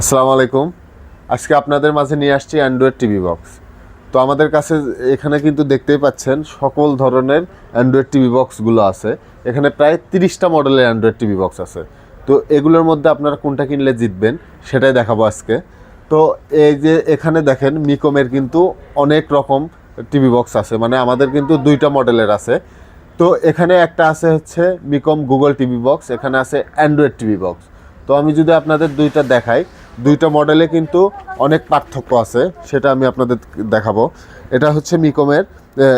আসসালামু আলাইকুম আজকে আপনাদের মাঝে নিয়ে আসছি অ্যান্ড্রয়েড টিভি বক্স তো আমাদের কাছে এখানে কিন্তু দেখতেই পাচ্ছেন সকল ধরনের অ্যান্ড্রয়েড টিভি বক্সগুলো আছে। এখানে প্রায় তিরিশটা মডেলের অ্যান্ড্রয়েড টিভি বক্স আছে। তো এগুলোর মধ্যে আপনারা কোনটা কিনলে জিতবেন সেটাই দেখাবো আজকে। তো এই যে এখানে দেখেন মিকমের কিন্তু অনেক রকম টিভি বক্স আছে। মানে আমাদের কিন্তু দুইটা মডেলের আছে। তো এখানে একটা আছে হচ্ছে মিকম গুগল টিভি বক্স এখানে আছে অ্যান্ড্রয়েড টিভি বক্স তো আমি যদি আপনাদের দুইটা দেখাই, দুইটা মডেলে কিন্তু অনেক পার্থক্য আছে, সেটা আমি আপনাদের দেখাবো। এটা হচ্ছে মিকমের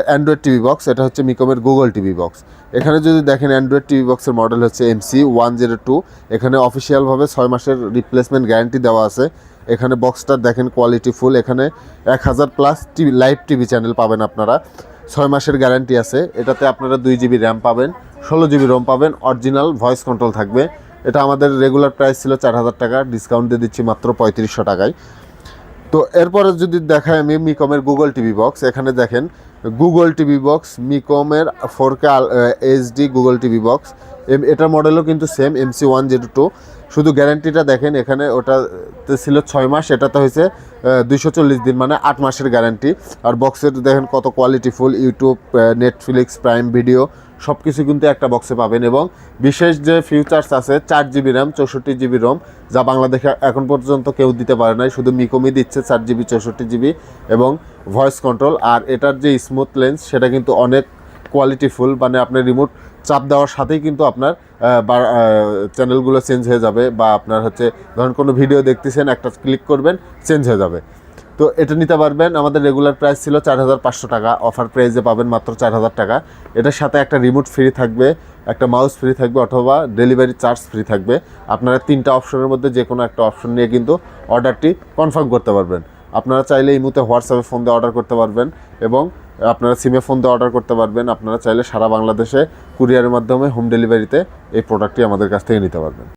অ্যান্ড্রয়েড টিভি বক্স এটা হচ্ছে মিকমের গুগল টিভি বক্স এখানে যদি দেখেন অ্যান্ড্রয়েড টিভি বক্সের মডেল হচ্ছে এমসি ওয়ান জিরো টু এখানে অফিসিয়ালভাবে ছয় মাসের রিপ্লেসমেন্ট গ্যারান্টি দেওয়া আছে। এখানে বক্সটা দেখেন কোয়ালিটি ফুল এখানে এক হাজার plus TV live TV channel পাবেন আপনারা। ছয় মাসের গ্যারান্টি আছে, এটাতে আপনারা দুই জিবি র্যাম পাবেন, ষোলো জিবি রোম পাবেন অরিজিনাল ভয়েস কন্ট্রোল থাকবে। এটা আমাদের রেগুলার প্রাইস ছিল চার হাজার টাকা ডিসকাউন্ট দিয়ে দিচ্ছি মাত্র পঁয়ত্রিশশো টাকায়। তো এরপরে যদি দেখাই আমি মিকমের গুগল টিভি বক্স এখানে দেখেন Google TV box মিকমের four K HD Google TV box M এটার মডেলও কিন্তু same MC one zero two শুধু গ্যারান্টিটা দেখেন, এখানে ওটাতে ছিল ছয় মাস, এটাতে হয়েছে দুইশো চল্লিশ দিন মানে আট মাসের গ্যারান্টি আর বক্সের দেখেন কত কোয়ালিটিফুল ইউটিউব নেটফ্লিক্স প্রাইম ভিডিও সব কিছু কিন্তু একটা বক্সে পাবেন এবং বিশেষ যে ফিউচার্স আছে, চার জিবি র্যাম চৌষট্টি জিবি রোম যা বাংলাদেশে এখন পর্যন্ত কেউ দিতে পারে নাই। শুধু মিকমি দিচ্ছে চার জিবি চৌষট্টি জিবি এবং ভয়েস কন্ট্রোল আর এটার যে স্মুথ লেন্স সেটা কিন্তু অনেক কোয়ালিটিফুল মানে আপনার রিমোট চাপ দেওয়ার সাথেই কিন্তু আপনার চ্যানেলগুলো চেঞ্জ হয়ে যাবে বা আপনার হচ্ছে, ধরুন কোনো ভিডিও দেখতেছেন, একটা ক্লিক করবেন চেঞ্জ হয়ে যাবে। তো এটা নিতে পারবেন। আমাদের রেগুলার প্রাইস ছিল চার হাজার পাঁচশো টাকা। অফার প্রাইসে পাবেন মাত্র চার হাজার টাকা। এটার সাথে একটা রিমোট ফ্রি থাকবে, একটা মাউস ফ্রি থাকবে অথবা ডেলিভারি চার্জ ফ্রি থাকবে। আপনারা তিনটা অপশনের মধ্যে যে কোনো একটা অপশন নিয়ে কিন্তু অর্ডারটি কনফার্ম করতে পারবেন। আপনারা চাইলে এই মুহূর্তে হোয়াটসঅ্যাপে ফোন দিয়ে অর্ডার করতে পারবেন এবং আপনারা সিমে ফোন দিয়ে অর্ডার করতে পারবেন। আপনারা চাইলে সারা বাংলাদেশে কুরিয়ারের মাধ্যমে হোম ডেলিভারিতে এই প্রোডাক্টটি আমাদের কাছ থেকে নিতে পারবেন।